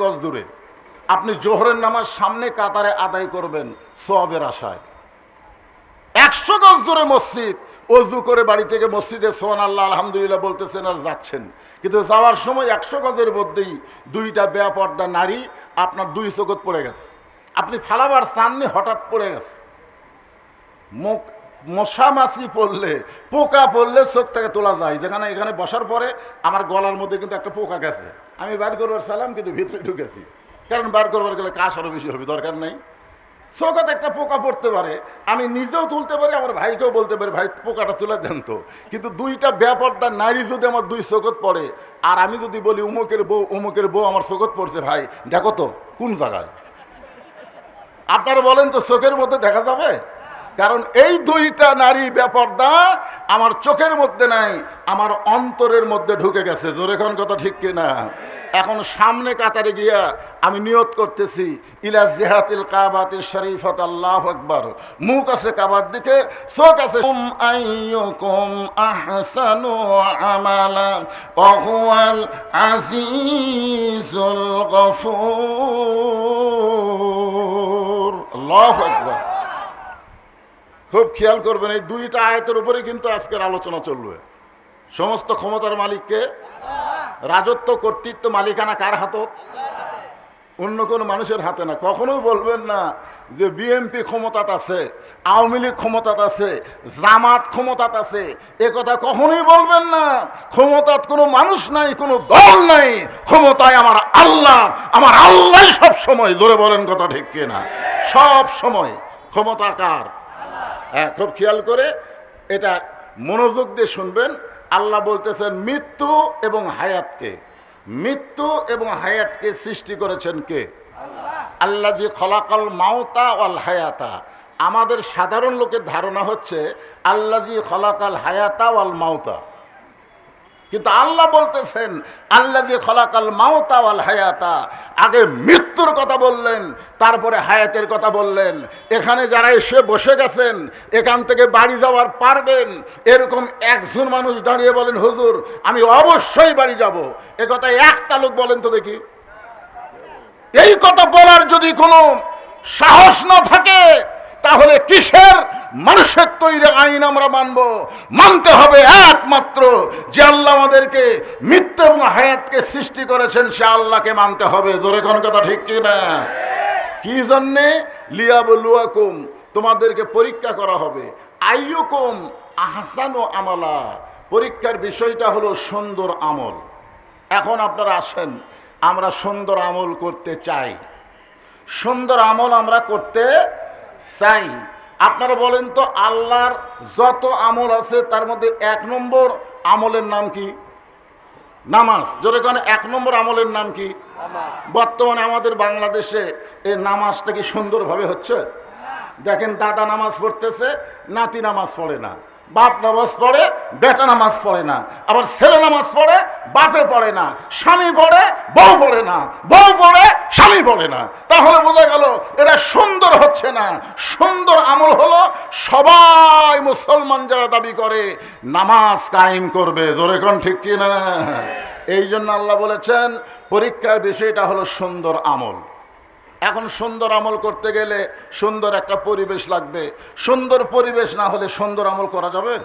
গজ দূরে। আপনি জোহরের নামাজ সামনে কাতারে আদায় করবেন সোয়াবের আশায়। একশো গজ দূরে মসজিদ, অজু করে বাড়ি থেকে মসজিদে সোহান আল্লাহ আলহামদুলিল্লাহ বলতেছেন আর যাচ্ছেন। কিন্তু যাওয়ার সময় একশো গজের মধ্যেই দুইটা বেপর্দা নারী আপনার দুই চোখত পড়ে গেছে। আপনি ফালাবার সামনে হঠাৎ পড়ে গেছে। মুখ মশা মাছি পড়লে, পোকা পড়লে চোখ থেকে তোলা যায়। যেখানে এখানে বসার পরে আমার গলার মধ্যে কিন্তু একটা পোকা গেছে। আমি বার করবার সালাম, কিন্তু ভিতরে ঢুকেছি। কারণ বার করবার গেলে কাজ আরও বেশি হবে, দরকার নেই। চোখাতে একটা পোকা পড়তে পারে, আমি নিজেও তুলতে পারি, আমার ভাইকেও বলতে পারি, ভাই, পোকাটা তুলে দেন তো। কিন্তু দুইটা ব্যাপারটা নারী যদি আমার দুই চোখত পড়ে, আর আমি যদি বলি, উমুকের বউ উমুকের বউ আমার চোখত পড়ছে ভাই, দেখো তো, কোন জায়গায়? আপনারা বলেন তো চোখের মধ্যে দেখা যাবে? কারণ এই দুইটা নারী ব্যাপারটা আমার চোখের মধ্যে নাই, আমার অন্তরের মধ্যে ঢুকে গেছে। জোরেখন কথা ঠিক কিনা? এখন সামনে কাতারে গিয়া আমি নিয়ত করতেছি, ইলা জিহাতিল কাবাতিল শরীফত, আল্লাহ আকবার। মুখ আছে কাবার দিকে, চোখ আছে। কুম আইয়ুকুম আহসানু আমালা, ওয়া হুয়াল আজিজুল গফুর। আল্লাহু আকবার। খুব খেয়াল করবেন, এই দুইটা আয়তের উপরে কিন্তু আজকের আলোচনা চলবে। সমস্ত ক্ষমতার মালিককে, রাজত্ব, কর্তৃত্ব, মালিকানা কার হাতত? অন্য কোনো মানুষের হাতে না। কখনোই বলবেন না যে বিএনপি ক্ষমতাত আছে, আওয়ামী লীগ ক্ষমতাত আছে, জামাত ক্ষমতাত আছে। এ কথা কখনোই বলবেন না। ক্ষমতাত কোনো মানুষ নাই, কোনো দল নাই। ক্ষমতায় আমার আল্লাহ আমার আল্লাহ সব সময় জোরে বলেন কথা ঠিক কিনা? সব সময় ক্ষমতা কার? হ্যাঁ খুব খেয়াল করে এটা মনোযোগ দিয়ে শুনবেন। আল্লাহ বলতেছেন মৃত্যু এবং হায়াতকে মৃত্যু এবং হায়াতকে সৃষ্টি করেছেন কে? আল্লাহ। যে খলাকল মাওতা অল হায়াতা। আমাদের সাধারণ লোকের ধারণা হচ্ছে আল্লাহ যে খলাকাল হায়াতা অল মাওতা কিন্তু আল্লাহ বলতেছেন আল্লাহ দিয়ে খলাকাল মাওতা ওয়াল হায়াতা। আগে মৃত্যুর কথা বললেন, তারপরে হায়াতের কথা বললেন। এখানে যারা এসে বসে গেছেন, এখান থেকে বাড়ি যাওয়ার পারবেন। এরকম একজন মানুষ দাঁড়িয়ে বলেন, হুজুর, আমি অবশ্যই বাড়ি যাব। এ কথা একটা লোক বলেন তো দেখি। এই কথা বলার যদি কোনো সাহস না থাকে তাহলে কিসের? মানুষের তৈরি আইন আমরা মানব। মানতে হবে একমাত্র যে আল্লাহ আমাদেরকে মৃত্যু এবং হায়াতকে সৃষ্টি করেছেন, সে আল্লাহকে মানতে হবে। জোরে কোন কথা ঠিক কি না কি জন্যে? লিয়াবলুয়াকুম, তোমাদেরকে পরীক্ষা করা হবে। আইয়ুকুম ও আমালা। পরীক্ষার বিষয়টা হলো সুন্দর আমল। এখন আপনারা আসেন, আমরা সুন্দর আমল করতে চাই। সুন্দর আমল আমরা করতে চাই আপনারা বলেন তো আল্লাহর যত আমল আছে তার মধ্যে এক নম্বর আমলের নাম কি? নামাজ। যেখানে এক নম্বর আমলের নাম কি? বর্তমানে আমাদের বাংলাদেশে এই নামাজটা কি সুন্দরভাবে হচ্ছে? দেখেন দাদা নামাজ পড়তেছে নাতি নামাজ পড়ে না। বাপ নামাজ পড়ে, বেটা নামাজ পড়ে না। আবার ছেলে নামাজ পড়ে, বাপে পড়ে না। স্বামী পড়ে, বউ পড়ে না। বউ পড়ে, স্বামী পড়ে না। তাহলে বোঝা গেল, এটা সুন্দর হচ্ছে না। সুন্দর আমল হলো, সবাই মুসলমান যারা দাবি করে, নামাজ কায়েম করবে। জোরে কোন ঠিক কি না এই জন্য আল্লাহ বলেছেন, পরীক্ষার বিষয়টা হলো সুন্দর আমল। এখন সুন্দর আমল করতে গেলে সুন্দর একটা পরিবেশ লাগবে। সুন্দর পরিবেশ না হলে সুন্দর আমল করা যাবে?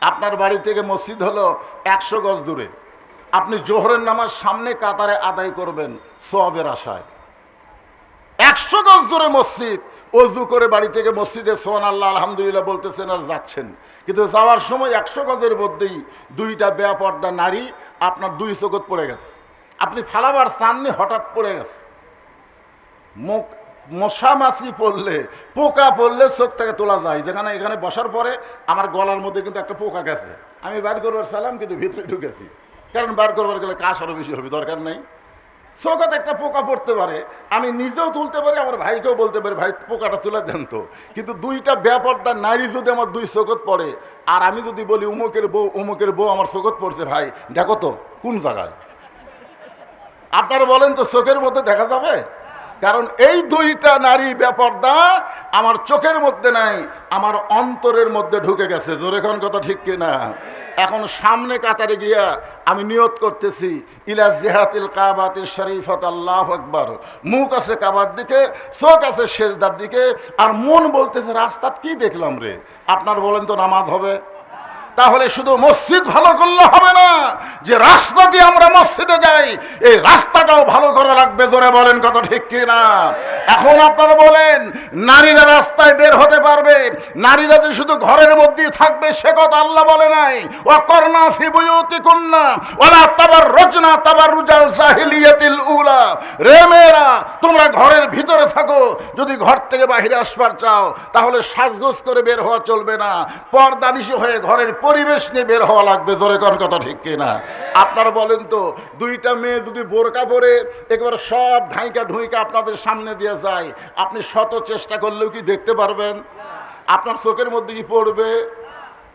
আপনার বাড়ি থেকে মসজিদ হলো একশো গজ দূরে। আপনি জোহরের নামাজ সামনে কাতারে আদায় করবেন সোয়াবের আশায়। একশো গজ দূরে মসজিদ, অজু করে বাড়ি থেকে মসজিদে সোহান আল্লাহ আলহামদুলিল্লাহ বলতেছেন আর যাচ্ছেন। কিন্তু যাওয়ার সময় একশো গজের মধ্যেই দুইটা বেপর্দা নারী আপনার দুই চোখত পড়ে গেছে। আপনি ফালাবার সামনে হঠাৎ পড়ে গেছে। মুখ, মশা মাছি পড়লে, পোকা পড়লে চোখ থেকে তোলা যায়। যেখানে এখানে বসার পরে আমার গলার মধ্যে কিন্তু একটা পোকা গেছে। আমি বার করবার সালাম কিন্তু ভিতরে ঢুকেছি। কারণ বার করবার গেলে কাজ আরও বেশি হবে, দরকার নেই। চোখাতে একটা পোকা পড়তে পারে, আমি নিজেও তুলতে পারি, আমার ভাইকেও বলতে পারি, ভাই, পোকাটা তুলে দেন তো। কিন্তু দুইটা ব্যাপারটা নারী যদি আমার দুই চোখত পড়ে, আর আমি যদি বলি, উমুকের বউ উমুকের বউ আমার চোখত পড়ছে, ভাই, দেখো তো, কোন জায়গায়? আপনারা বলেন তো চোখের মধ্যে দেখা যাবে? কারণ এই দুইটা নারী ব্যাপারটা আমার চোখের মধ্যে নাই, আমার অন্তরের মধ্যে ঢুকে গেছে। জোরেখন কথা ঠিক কিনা? এখন সামনে কাতারে গিয়া আমি নিয়ত করতেছি, ইলা জেহাতিল কাবাতিল শরীফত, আল্লাহ আকবার। মুখ আছে কাবার দিকে, চোখ আছে শেষদার দিকে, আর মন বলতেছে রাস্তা কি দেখলাম রে? আপনার বলেন তো নামাজ হবে? তাহলে শুধু মসজিদ ভালো করলে হবে না, যে রাস্তা দিয়ে আমরা মসজিদে যাই, এই রাস্তাটাও ভালো করা লাগবে, জোরে বলেন কত ঠিক কি না এখন আপনারা বলেন, নারীরা রাস্তায় বের হতে পারবে, নারীরা যে শুধু ঘরের মধ্যেই থাকবে, সে কথা আল্লাহ বলে নাই। ও করনা ফিবুয়তি কন্যা ওলা তাবার রচনা তাবার রুজাল জাহিলিয়াতিল উলা। রে মেয়েরা, তোমরা ঘরের ভিতরে থাকো, যদি ঘর থেকে বাহিরে আসবার চাও, তাহলে সাজগোজ করে বের হওয়া চলবে না। পর্দানিশি হয়ে ঘরের পরিবেশ নিয়ে বের হওয়া লাগবে, জোরে কোন কথা ঠিক কিনা? আপনারা বলেন তো, দুইটা মেয়ে যদি বোরকা পরে একেবারে সব ঢাইকা ঢুইকা আপনাদের সামনে দিয়ে যায়, আপনি শত চেষ্টা করলেও কি দেখতে পারবেন? আপনার চোখের মধ্যে কি পড়বে?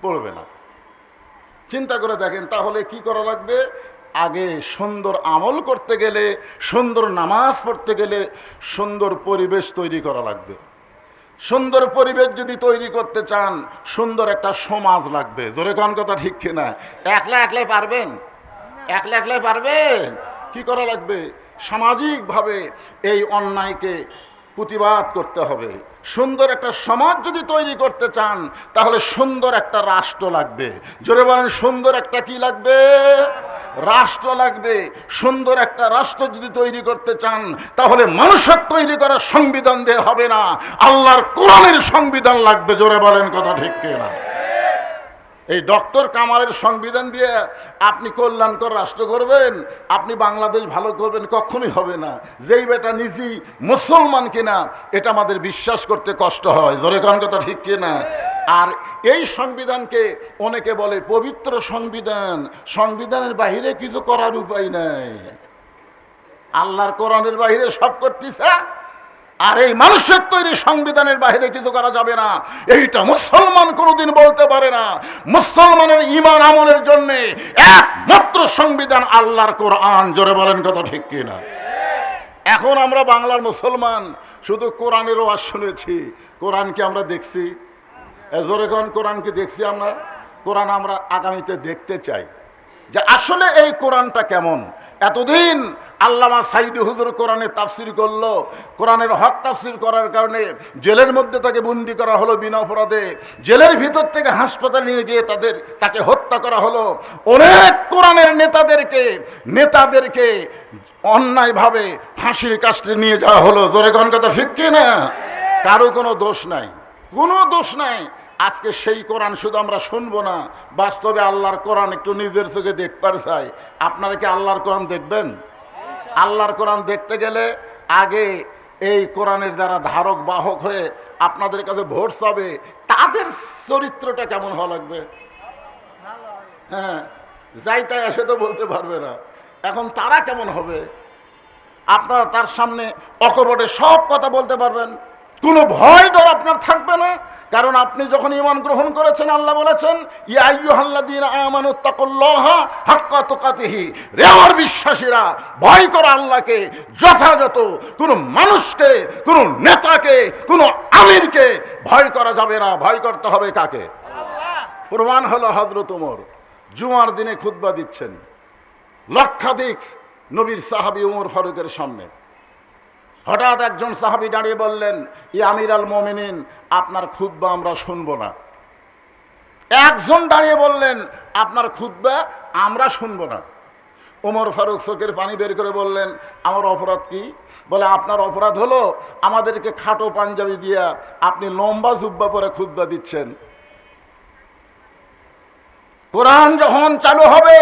পড়বে না। চিন্তা করে দেখেন, তাহলে কি করা লাগবে? আগে সুন্দর আমল করতে গেলে, সুন্দর নামাজ পড়তে গেলে সুন্দর পরিবেশ তৈরি করা লাগবে। সুন্দর পরিবেশ যদি তৈরি করতে চান, সুন্দর একটা সমাজ লাগবে। জোরে কোন কথা ঠিক কিনা? একলা একলাই পারবেন? একলা একলাই পারবেন? কি করা লাগবে? সামাজিকভাবে এই অন্যায়কে প্রতিবাদ করতে হবে। সুন্দর একটা সমাজ যদি তৈরি করতে চান, তাহলে সুন্দর একটা রাষ্ট্র লাগবে। জোরে বলেন, সুন্দর একটা কি লাগবে? রাষ্ট্র লাগবে। সুন্দর একটা রাষ্ট্র যদি তৈরি করতে চান, তাহলে মানুষের তৈরি করা সংবিধান দিয়ে হবে না। আল্লাহর কোরআনের সংবিধান লাগবে, জোরে বলেন কথা ঠিক না এই ডক্টর কামালের সংবিধান দিয়ে আপনি কল্যাণকর রাষ্ট্র করবেন আপনি বাংলাদেশ ভালো করবেন, কখনোই হবে না। যেই বেটা নিজেই মুসলমান কিনা, এটা আমাদের বিশ্বাস করতে কষ্ট হয়। জোরে কোন কথা ঠিক কিনা? আর এই সংবিধানকে অনেকে বলে পবিত্র সংবিধান। সংবিধানের বাহিরে কিছু করার উপায় নাই। আল্লাহর কোরআনের বাহিরে সব করতেছে, আর এই মানুষের তৈরি সংবিধানের বাইরে কিছু করা যাবে না। এইটা মুসলমান কোনোদিন বলতে পারে না। মুসলমানের ইমান আমলের জন্য একমাত্র সংবিধান আল্লাহর কোরআন। জোরে বলেন কথা ঠিক কিনা? এখন আমরা বাংলার মুসলমান, শুধু কোরআনের ওয়াজ শুনেছি। কোরআনকে আমরা দেখছি? এ জোরে কোন কোরআনকে দেখছি আমরা, কোরআন আমরা আগামীতে দেখতে চাই। যে আসলে এই কোরআনটা কেমন? এতদিন আল্লামা সাইদি হুজুর কোরআনে তাফসির করল, কোরআনের হক তাফসির করার কারণে জেলের মধ্যে তাকে বন্দি করা হলো বিনা অপরাধে, জেলের ভিতর থেকে হাসপাতালে নিয়ে গিয়ে তাদের, তাকে হত্যা করা হলো। অনেক কোরআনের নেতাদেরকে নেতাদেরকে অন্যায়ভাবে ফাঁসির কাস্টে নিয়ে যাওয়া হলো। জোরে গণ কথা ঠিক কি না কারও কোনো দোষ নাই। কোনো দোষ নাই। আজকে সেই কোরআন শুধু আমরা শুনব না, বাস্তবে আল্লাহর কোরআন একটু নিজের চোখে দেখবার চাই। আপনারা কি আল্লাহর কোরআন দেখবেন? আল্লাহর কোরআন দেখতে গেলে আগে এই কোরআনের দ্বারা ধারক, বাহক হয়ে আপনাদের কাছে ভোট চাবে, তাদের চরিত্রটা কেমন হওয়া লাগবে? হ্যাঁ যাই তাই আসে তো বলতে পারবে না। এখন তারা কেমন হবে? আপনারা তার সামনে অকপটে সব কথা বলতে পারবেন। কোনো ভয় ডর আপনার থাকবে না। কারণ আপনি যখন ইমান গ্রহণ করেছেন, আল্লাহ বলেছেন ইয়াইয়ুহাল্লাযীনা আমানু তাকুল্লাহা হাক্কা তুকাতিহি। রে আমার বিশ্বাসীরা, ভয় করো আল্লাহকে, যথাযথ কোনো মানুষকে, কোনো নেতাকে, কোনো আমিরকে ভয় করা যাবে না। ভয় করতে হবে কাকে? প্রমাণ হলো হজরত উমর জুমার দিনে খুতবা দিচ্ছেন। লক্ষাধিক নবীর সাহাবি উমর ফারুকের সামনে। হঠাৎ একজন সাহাবি দাঁড়িয়ে বললেন, ই আমির আল মোমিনিন আপনার খুদ্া আমরা শুনব না। একজন দাঁড়িয়ে বললেন, আপনার খুদ্া আমরা শুনব না। ওমর ফারুক চোখের পানি বের করে বললেন, আমার অপরাধ কি? বলে, আপনার অপরাধ হলো আমাদেরকে খাটো পাঞ্জাবি দিয়া আপনি লম্বা জুব্বা পরে খুদ্া দিচ্ছেন। কোরআন যখন চালু হবে,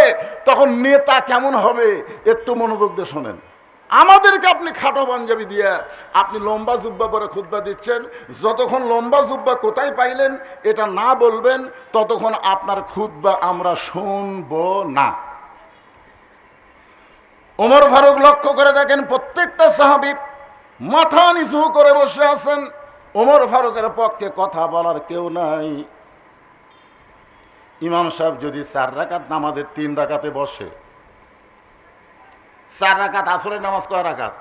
তখন নেতা কেমন হবে একটু মনোযোগ দিয়ে শোনেন। আমাদেরকে আপনি খাটো পাঞ্জাবি দিয়ে আপনি লম্বা জুব্বা পরে খুদ্া দিচ্ছেন। যতক্ষণ লম্বা জুব্বা কোথায় পাইলেন, এটা না বলবেন, ততক্ষণ আপনার খুদ্া আমরা শুনব না। ওমর ফারুক লক্ষ্য করে দেখেন, প্রত্যেকটা সাহাবি মাথা নিচু করে বসে আছেন। ওমর ফারুকের পক্ষে কথা বলার কেউ নাই। ইমাম সাহেব যদি চার রাকাত নামাজের তিন রাকাতে বসে চার রাকাত আসরের নামাজ কয় রাকাত?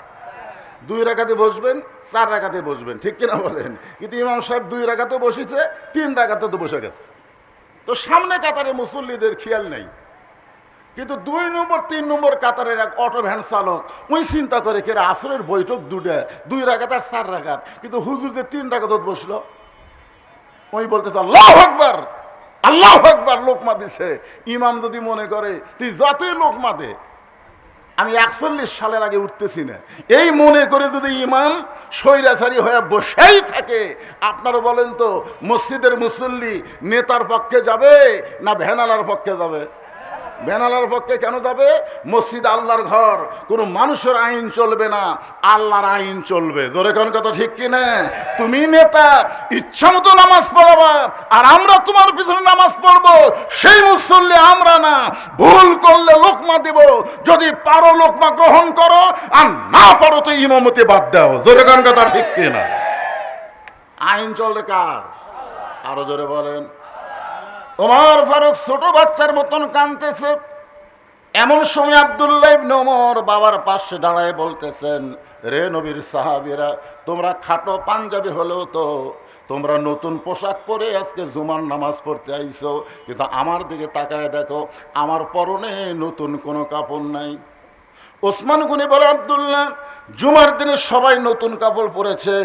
দুই রাকাতে বসবেন, চার রাকাতে বসবেন। ঠিক কিনা বলেন? কিন্তু ইমাম সাহেব দুই রাকাতে বসেছে, তিন রাকাতে তো বসে গেছে। তো সামনে কাতারে মুসল্লিদের খেয়াল নেই। কিন্তু দুই নম্বর, তিন নম্বর কাতারের এক অটো ভ্যান চালক, ওই চিন্তা করে কেরা আসরের বৈঠক দুটা দুই রাগাত আর চার রাগাত কিন্তু হুজুর যে তিন রাগাত বসল, ওই বলতেছে, আল্লাহ আকবার আল্লাহ আকবার লোকমা দিছে ইমাম যদি মনে করে, তুই যতই লোকমা দে আমি একচল্লিশ সালের আগে উঠতেছি না। এই মনে করে যদি ইমাম স্বৈরাচারী হয়ে বসেই থাকে, আপনারা বলেন তো, মসজিদের মুসল্লি নেতার পক্ষে যাবে না ভ্যানালার পক্ষে যাবে? বেনালার পক্ষে কেন যাবে? মসজিদ আল্লাহর ঘর। কোনো মানুষের আইন চলবে না, আল্লাহর আইন চলবে। জোরে কোন কথা ঠিক কি না? তুমি নেতা, ইচ্ছা মতো নামাজ পড়াবা, আর আমরা তোমার পিছনে নামাজ পড়ব। সেই মুসল্লি আমরা না। ভুল করলে লোকমা দিব। যদি পারো লোকমা গ্রহণ করো, আর না পারো তো ইমামতি বাদ দাও। জোরে কোন কথা ঠিক কি না? আইন চলবে কার? আরও জোরে বলেন। ওমর ফারুক ছোট বাচ্চার মতন কাঁদতেছে। এমন সময় আবদুল্লাহ ইবনে ওমর বাবার পাশে দাঁড়ায় বলতেছেন, রে নবীর সাহাবীরা, তোমরা খাটো পাঞ্জাবি হলেও তো তোমরা নতুন পোশাক পরে আজকে জুমার নামাজ পড়তে আইছো। কিন্তু আমার দিকে তাকায় দেখো, আমার পরনে নতুন কোনো কাপড় নাই। ওসমান গুনি বলে, আবদুল্লাহ, জুমার দিনে সবাই নতুন কাপড় পরেছে,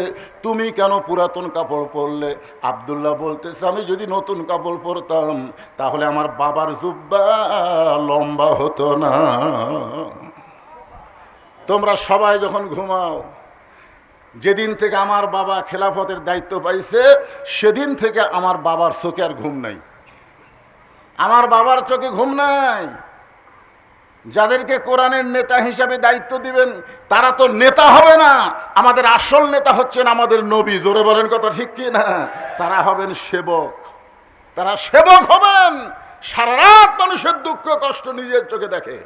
তুমি কেন পুরাতন কাপড় পরলে? আবদুল্লাহ বলতেছে, আমি যদি নতুন কাপড় পরতাম, তাহলে আমার বাবার জুব্বা লম্বা হতো না। তোমরা সবাই যখন ঘুমাও, যেদিন থেকে আমার বাবা খেলাফতের দায়িত্ব পাইছে, সেদিন থেকে আমার বাবার চোখে আর ঘুম নাই। আমার বাবার চোখে ঘুম নাই। যাদেরকে কোরআনের নেতা হিসাবে দায়িত্ব দিবেন, তারা তো নেতা হবে না। আমাদের আসল নেতা হচ্ছেন আমাদের নবী। জোরে বলেন কথা ঠিক কি না? তারা হবেন সেবক। তারা সেবক হবেন। সারা রাত মানুষের দুঃখ কষ্ট নিজের চোখে দেখে।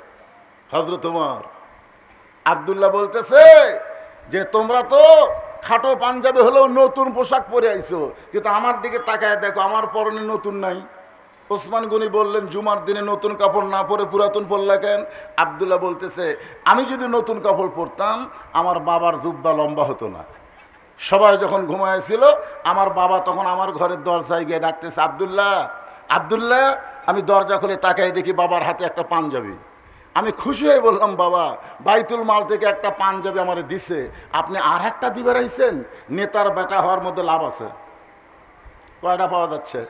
হজরত তোমার আবদুল্লাহ বলতেছে যে, তোমরা তো খাটো পাঞ্জাবি হলেও নতুন পোশাক পরে আইছো, কিন্তু আমার দিকে তাকায় দেখো, আমার পরনে নতুন নাই। ওসমান গনি বললেন, জুমার দিনে নতুন কাপড় না পরে পুরাতন পরলা কেন? আবদুল্লাহ বলতেছে, আমি যদি নতুন কাপড় পরতাম, আমার বাবার জুব্বা লম্বা হতো না। সবাই যখন ঘুমাইছিল আমার বাবা তখন আমার ঘরের দরজায় গিয়ে ডাকতেছে, আবদুল্লাহ আবদুল্লাহ, আমি দরজা খুলে তাকাই দেখি বাবার হাতে একটা পাঞ্জাবি। আমি খুশি হয়ে বললাম, বাবা, বাইতুল মাল থেকে একটা পাঞ্জাবি আমার দিছে। আপনি আর একটা দিবে রাইছেন নেতার বেটা হওয়ার মধ্যে লাভ আছে। কয়টা পাওয়া যাচ্ছে?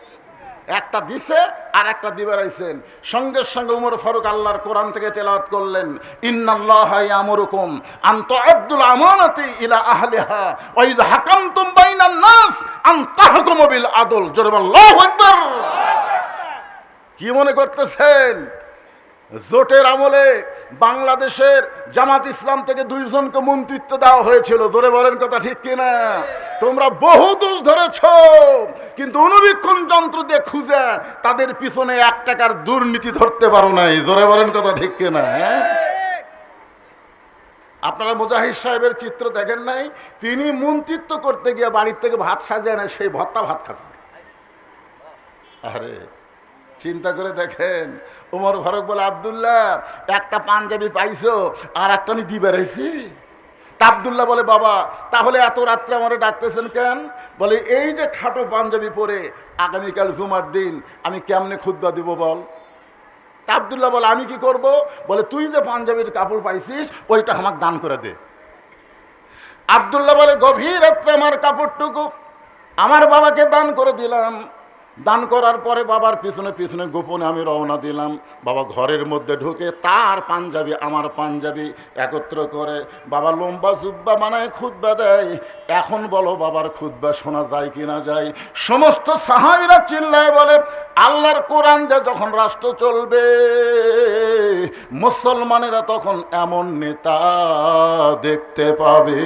একটা দিছে আর একটা দিবে রাইছেন। সঙ্গে সঙ্গে উমর ফারুক আল্লাহর কোরআন থেকে তেলাওয়াত করলেন, ইন্নাল্লাহ ইয়ামুরুকুম আন তুআদ্দুল আমানাতি ইলা আহলিহা ওয়া ইযা হাকামতুম বাইনান নাস আন তাহকুমু বিল আদল। জোরে কি মনে করতেছেন? জোটের আমলে বাংলাদেশের জামাত ইসলাম থেকে দুইজনকে মন্ত্রিত্ব দেওয়া হয়েছিল। জোরে বলেন কথা ঠিক কিনা? তোমরা বহু দোষ ধরেছ, কিন্তু অনুবীক্ষণ যন্ত্র দিয়ে খুঁজে তাদের পিছনে এক টাকার দুর্নীতি ধরতে পারো নাই। জোরে বলেন কথা ঠিক কিনা হ্যাঁ? আপনারা মুজাহিদ সাহেবের চিত্র দেখেন নাই? তিনি মন্ত্রিত্ব করতে গিয়ে বাড়ির থেকে ভাত সাজিয়ে নেয় সেই ভত্তা ভাত খাচ্ছে আরে, চিন্তা করে দেখেন, উমর ফারুক বলে, আবদুল্লাহ, একটা পাঞ্জাবি পাইছো, আর একটা আমি দিবে রয়েছি তা বলে, বাবা, তাহলে এত রাত্রে আমার ডাকতেছেন কেন? বলে, এই যে খাটো পাঞ্জাবি পরে আগামীকাল জুমার দিন আমি কেমনে খুদ্া দিব বল? তা আবদুল্লাহ বলে, আমি কি করব? বলে, তুই যে পাঞ্জাবির কাপড় পাইছিস, ওইটা আমাকে দান করে দে। আবদুল্লাহ বলে, গভীর রাত্রে আমার কাপড়টুকু আমার বাবাকে দান করে দিলাম। দান করার পরে বাবার পিছনে পিছনে গোপনে আমি রওনা দিলাম। বাবা ঘরের মধ্যে ঢুকে তার পাঞ্জাবি, আমার পাঞ্জাবি একত্র করে বাবা লম্বা জুব্বা মানায় খুদ্া দেয়। এখন বলো বাবার খুদ্া শোনা যায় কি না যায়? সমস্ত সাহাবিরা চিল্লায় বলে, আল্লাহর কোরআন দিয়ে যখন রাষ্ট্র চলবে, মুসলমানেরা তখন এমন নেতা দেখতে পাবে।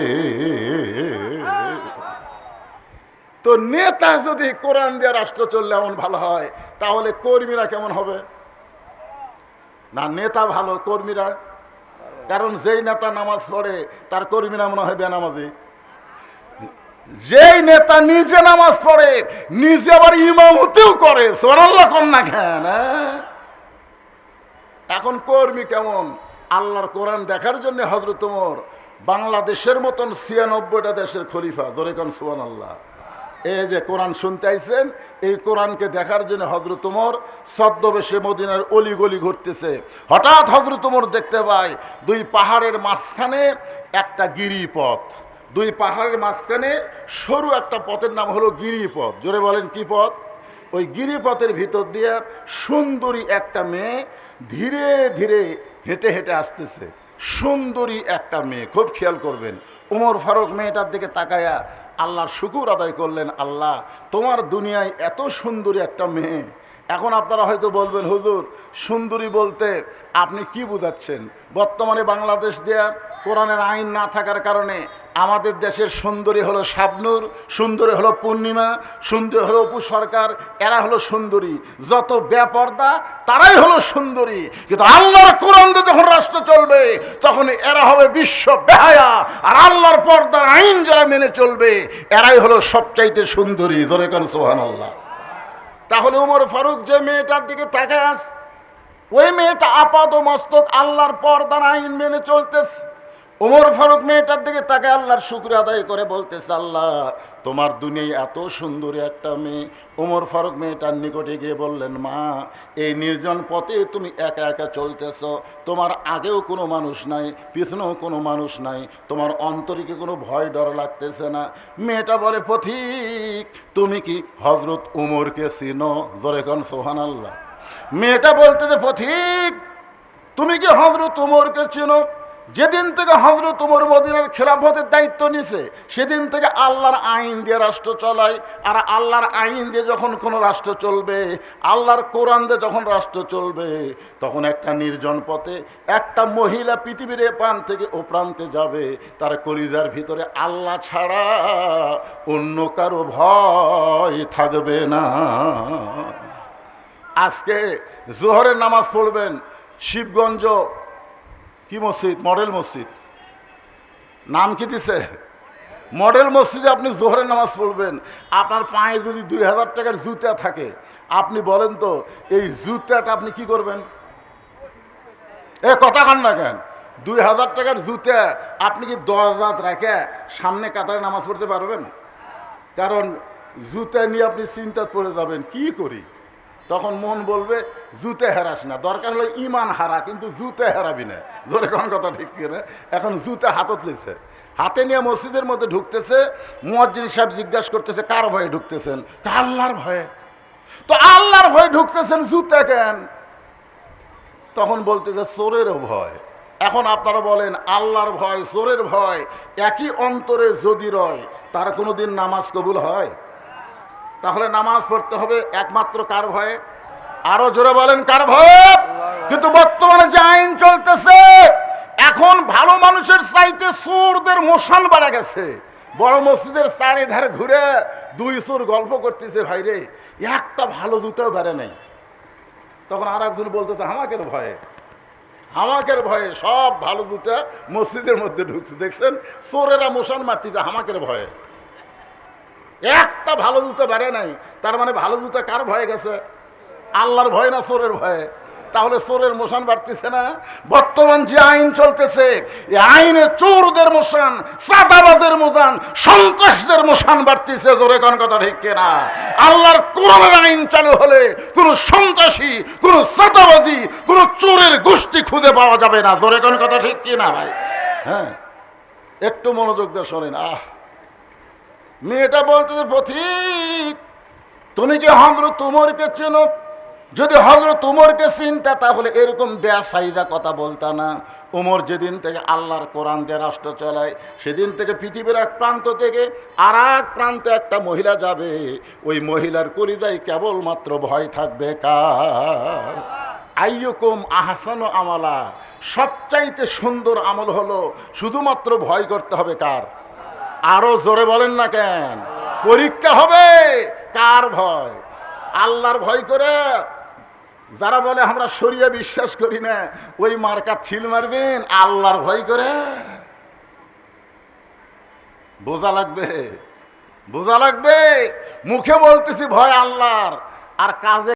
তো নেতা যদি কোরআন দিয়ে রাষ্ট্র চললে এমন ভালো হয়, তাহলে কর্মীরা কেমন হবে? না, নেতা ভালো, কর্মীরা। কারণ যেই নেতা নামাজ পড়ে, তার কর্মীরা মনে হয় বেনামাজি। যেই নেতা নিজে নামাজ পড়ে, নিজে আবার ইমামতিও করে সোনাল্লা কন্যা খান এখন কর্মী কেমন? আল্লাহর কোরআন দেখার জন্য হজরত বাংলাদেশের মতন ছিয়ানব্বইটা দেশের খলিফা ধরে কোন সোয়ান আল্লাহ এই যে কোরআন শুনতে আইছেন, এই কোরআনকে দেখার জন্য হজরত উমর ছদ্মবেশে মদিনার অলিগলি ঘুরতেছে। হঠাৎ হজরত উমর দেখতে পায়, দুই পাহাড়ের মাঝখানে একটা গিরিপথ। দুই পাহাড়ের মাঝখানে সরু একটা পথের নাম হলো গিরিপথ। জোরে বলেন কি পথ? ওই গিরিপথের ভিতর দিয়ে সুন্দরী একটা মেয়ে ধীরে ধীরে হেঁটে হেঁটে আসতেছে। সুন্দরী একটা মেয়ে, খুব খেয়াল করবেন। উমর ফারুক মেয়েটার দিকে তাকায়া আল্লাহর শুকুর আদায় করলেন, আল্লাহ, তোমার দুনিয়ায় এত সুন্দরী একটা মেয়ে। এখন আপনারা হয়তো বলবেন, হুজুর, সুন্দরী বলতে আপনি কি বুঝাচ্ছেন? বর্তমানে বাংলাদেশ দেয়ার কোরআনের আইন না থাকার কারণে আমাদের দেশের সুন্দরী হলো শাবনুর, সুন্দরী হলো পূর্ণিমা, সুন্দরী হলো অপু সরকার, এরা হলো সুন্দরী। যত বেপর্দা, তারাই হলো সুন্দরী। কিন্তু আল্লাহর কোরআন দিয়ে যখন রাষ্ট্র চলবে, তখন এরা হবে বিশ্ব বেহায়া। আর আল্লাহর পর্দার আইন যারা মেনে চলবে, এরাই হলো সবচাইতে সুন্দরী। ধরে কেন সোহান আল্লাহ তাহলে উমর ফারুক যে মেয়েটার দিকে তাকায় আস, ওই মেয়েটা আপাত মস্তক আল্লাহর পর্দার আইন মেনে চলতেছে। ওমর ফারুক মেয়েটার দিকে তাকে আল্লাহর শুক্র আদায় করে বলতেছে, আল্লাহ, তোমার দুনিয়ায় এত সুন্দরী একটা মেয়ে। ওমর ফারুক মেয়েটার নিকটে গিয়ে বললেন, মা, এই নির্জন পথে তুমি একা একা চলতেছ। তোমার আগেও কোনো মানুষ নাই, পিছনেও কোনো মানুষ নাই। তোমার অন্তরিকে কোনো ভয় ডর লাগতেছে না? মেয়েটা বলে পথিক তুমি কি হজরত উমরকে চিনো? ধরে কন সোহান আল্লাহ মেয়েটা বলতেছে পথিক তুমি কি হজরত উমরকে চেনো? যেদিন থেকে হজরত উমর মদিনার খেলাফতের দায়িত্ব নিছে, সেদিন থেকে আল্লাহর আইন দিয়ে রাষ্ট্র চলায়। আর আল্লাহর আইন দিয়ে যখন কোনো রাষ্ট্র চলবে, আল্লাহর কোরআন দিয়ে যখন রাষ্ট্র চলবে, তখন একটা নির্জন পথে একটা মহিলা পৃথিবীর এ প্রান্ত থেকে ও প্রান্তে যাবে। তার কলিজার ভিতরে আল্লাহ ছাড়া অন্য কারও ভয় থাকবে না। আজকে জোহরের নামাজ পড়বেন, শিবগঞ্জ কি মসজিদ? মডেল মসজিদ। নাম কি দিছে? মডেল মসজিদে আপনি জোহরের নামাজ পড়বেন। আপনার পায়ে যদি দুই হাজার টাকার জুতা থাকে, আপনি বলেন তো, এই জুতাটা আপনি কি করবেন? এ, কথা কান না কেন? দুই হাজার টাকার জুতা আপনি কি দশ হাজার রেখে সামনে কাতারে নামাজ পড়তে পারবেন? কারণ জুতা নিয়ে আপনি চিন্তা পড়ে যাবেন, কি করি? তখন মন বলবে, জুতে হারাস না। দরকার হলে ইমান হারা, কিন্তু জুতে হারাবি না। ধরে কোন কথা ঠিক কিনা এখন জুতে হাতত লেছে হাতে নিয়ে মসজিদের মধ্যে ঢুকতেছে, মুয়াজ্জিন সাহেব জিজ্ঞাসা করতেছে, কার ভয়ে ঢুকতেছেন? আল্লাহর ভয়ে। তো আল্লাহর ভয়ে ঢুকতেছেন জুতে কেন? তখন বলতেছে চোরেরও ভয়। এখন আপনারা বলেন, আল্লাহর ভয়, চোরের ভয়। একই অন্তরে যদি রয়, তার কোনোদিন নামাজ কবুল হয়? তাহলে নামাজ পড়তে হবে একমাত্র কার ভয়ে? আরও জোরে বলেন কার ভয়ে? কিন্তু বর্তমানে যে আইন চলতেছে, এখন ভালো মানুষের চাইতে সুরদের মশাল বাড়া গেছে। বড় মসজিদের চারিধারে ঘুরে দুই সুর গল্প করতেছে ভাইরে একটা ভালো জুতাও বেড়ে নেই। তখন আর একজন বলতেছে হামাকের ভয়ে হামাকের ভয়ে সব ভালো জুতা মসজিদের মধ্যে ঢুকছে। দেখছেন? চোরেরা মশান মারতেছে হামাকের ভয়ে। একটা ভালো জুতো বেড়ে নাই। তার মানে ভালো জুতো কার ভয়ে গেছে? আল্লাহর ভয় না চোরের ভয়ে? তাহলে চোরের মোশান বাড়তেছে না? বর্তমান যে আইন চলতেছে, এই আইনে চোরদের মোশান, সাদাবাদের মোশান, সন্ত্রাসদের মোশান বাড়তেছে, জোরে কোন কথা ঠিক কিনা? আল্লাহর কোরআনের আইন চালু হলে কোনো সন্ত্রাসী, কোনো সাদাবাদী কোনো চোরের গোষ্ঠী খুঁজে পাওয়া যাবে না। জোরে কোন কথা ঠিক কিনা ভাই? হ্যাঁ একটু মনোযোগ দিয়ে শোনেন। আহ! মেয়েটা বলতেছে পথিক তুমি কি হজরত উমরকে চেনো? যদি হজরত উমরকে চিনতা, তাহলে এরকম বেসাইদা কথা বলতা না। উমর যেদিন থেকে আল্লাহর কোরআন দিয়ে রাষ্ট্র চালায়, সেদিন থেকে পৃথিবীর এক প্রান্ত থেকে আর এক প্রান্তে একটা মহিলা যাবে। ওই মহিলার কলিজায় কেবলমাত্র ভয় থাকবে কার? আইয়ুকুম আহসান আমালা। সবচাইতে সুন্দর আমল হলো, শুধুমাত্র ভয় করতে হবে কার? আরও জোরে বলেন না কেন? পরীক্ষা হবে। কার ভয়? আল্লাহর ভয় করে। যারা বলে, আমরা সরিয়ে বিশ্বাস করি না, ওই মার্কা ছিল মারবেন। আল্লাহর ভয় করে। বোঝা লাগবে? বোঝা লাগবে? মুখে বলতেছি ভয় আল্লাহর। আর কাজে